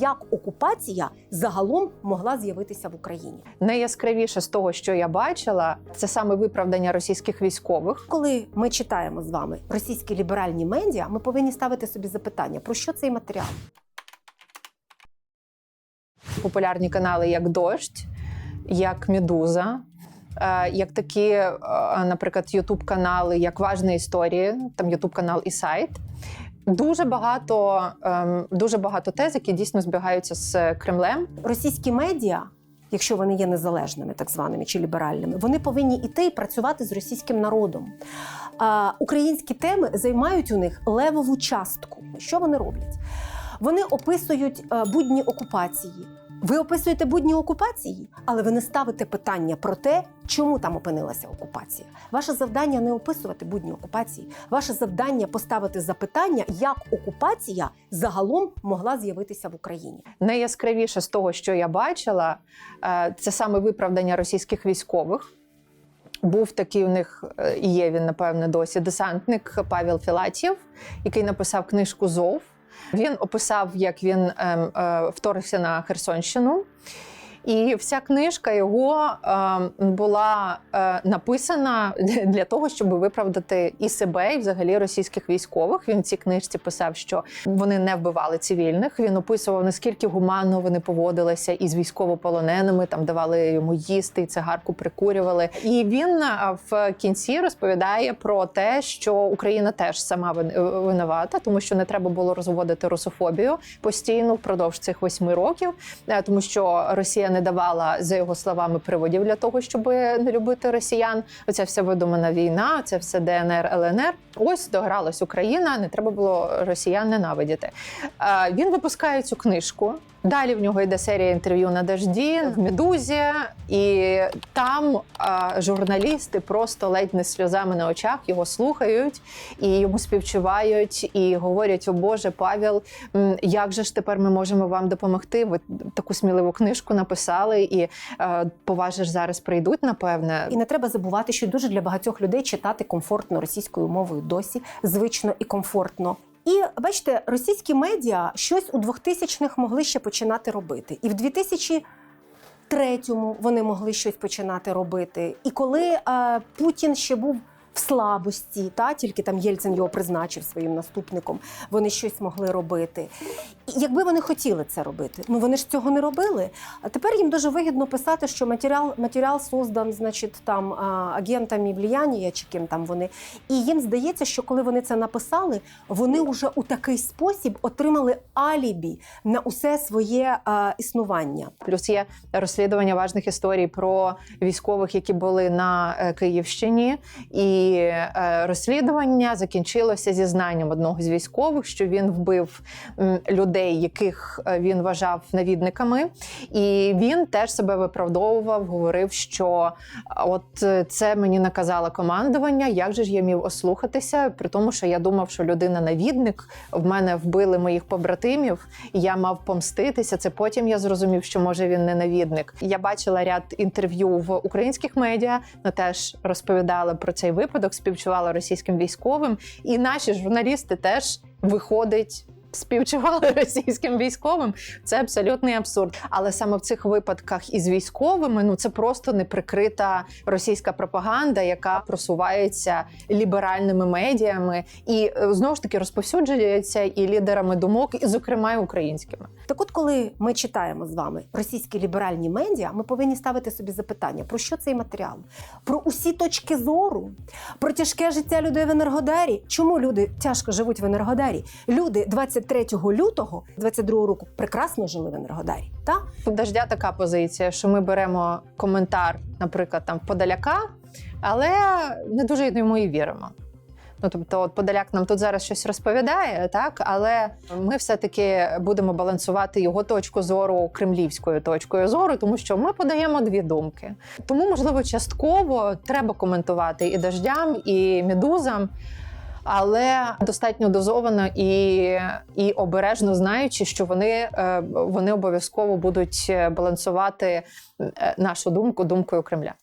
як окупація загалом могла з'явитися в Україні. Найяскравіше з того, що я бачила, це саме виправдання російських військових. Коли ми читаємо з вами російські ліберальні медіа, ми повинні ставити собі запитання, про що цей матеріал? Популярні канали як Дождь, як Медуза. е, Як такі, е, наприклад, ютуб канали, як Важні історії, там ютуб канал і сайт. Дуже багато, ем, дуже багато тез, які дійсно збігаються з Кремлем. Російські медіа, якщо вони є незалежними, так званими чи ліберальними, вони повинні іти і працювати з російським народом. А, українські теми займають у них левову частку. Що вони роблять? Вони описують е, будні окупації. Ви описуєте будні окупації, але ви не ставите питання про те, чому там опинилася окупація. Ваше завдання не описувати будні окупації. Ваше завдання поставити запитання, як окупація загалом могла з'явитися в Україні. Найяскравіше з того, що я бачила, е, це саме виправдання російських військових. Був такий у них е, і є він, напевне, досі десантник Павел Філатів, який написав книжку Зов. Він описав, як він е, е, вторгся на Херсонщину. І вся книжка його е, була е, написана для того, щоб виправдати і себе, і взагалі російських військових. Він в цій книжці писав, що вони не вбивали цивільних. Він описував наскільки гуманно вони поводилися із військовополоненими, там давали йому їсти, цигарку прикурювали. І він е, в кінці розповідає про те, що Україна теж сама винувата, тому що не треба було розводити русофобію постійно впродовж цих восьми років, е, тому що Росія не давала за його словами приводів для того, щоб не любити росіян. Оця вся видумана війна, це все ДНР, ЛНР. Ось догралась Україна. Не треба було росіян ненавидіти. Е, Він випускає цю книжку. Далі в нього йде серія інтерв'ю на дожді в медузі, і там а, журналісти просто ледь не сльозами на очах його слухають і йому співчувають, і говорять: О Боже, Павел, як же ж тепер ми можемо вам допомогти? Ви таку сміливу книжку написали, і е, поважиш зараз прийдуть, напевне. І не треба забувати, що дуже для багатьох людей читати комфортно російською мовою досі звично і комфортно. І бачите, російські медіа щось у 2000-х могли ще починати робити. І в 2003-му вони могли щось починати робити. І коли е, Путін ще був в слабості, та тільки там Єльцин його призначив своїм наступником, вони щось могли робити. І якби вони хотіли це робити, ну вони ж цього не робили. А тепер їм дуже вигідно писати, що матеріал, матеріал создан, значить, там агентами влияння, чи ким там вони. І їм здається, що коли вони це написали, вони вже у такий спосіб отримали алібі на усе своє а, існування. Плюс є розслідування важних історій про військових, які були на е, Київщині, і е, розслідування закінчилося зізнанням одного з військових, що він вбив людей, яких е, він вважав навідниками. І він теж себе виправдовував, говорив, що от е, це мені наказало командування. Як же ж я міг ослухатися? При тому, що я думав, що людина навідник в мене вбили моїх побратимів, і я мав помститися. Це потім я зрозумів, що може він не навідник. Я бачила ряд інтерв'ю в українських медіа, але теж розповідали про цей випадок, співчувала російським військовим, і наші журналісти теж виходить. Співчували російським військовим, це абсолютний абсурд. Але саме в цих випадках із військовими ну це просто неприкрита російська пропаганда, яка просувається ліберальними медіями, і е, знову ж таки розповсюджується і лідерами думок, і зокрема і українськими. Так от, коли ми читаємо з вами російські ліберальні медіа, ми повинні ставити собі запитання, про що цей матеріал? Про усі точки зору, про тяжке життя людей в Енергодарі. Чому люди тяжко живуть в Енергодарі? Люди 23 лютого 22 року прекрасно жили в Енергодарі. Та? Дождя така позиція, що ми беремо коментар, наприклад, там Подоляка, але не дуже йому і віримо. Ну, тобто, от Подоляк нам тут зараз щось розповідає, так але ми все-таки будемо балансувати його точку зору кремлівською точкою зору, тому що ми подаємо дві думки. Тому, можливо, частково треба коментувати і дождям, і медузам. Але достатньо дозовано і, і обережно знаючи, що вони, е, вони обов'язково будуть балансувати е, нашу думку думкою Кремля.